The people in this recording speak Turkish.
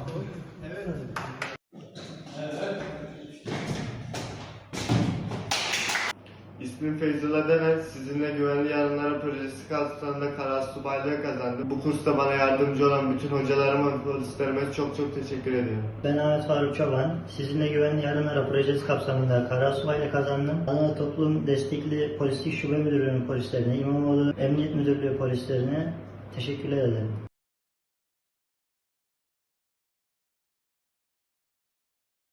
Evet. Evet. İsmim Feyzullah Demet. Sizinle Güvenli Yarınlara Projesi kapsamında Karar Subaylığı kazandım. Bu kursta bana yardımcı olan bütün hocalarıma ve polislerime çok çok teşekkür ediyorum. Ben Ahmet Faruk Çoban. Sizinle Güvenli Yarınlara Projesi kapsamında Karar Subaylığı kazandım. Ana Toplum Destekli Polislik Şube Müdürlüğü'nün polislerine, İmamoğlu Emniyet Müdürlüğü polislerine teşekkürler ederim.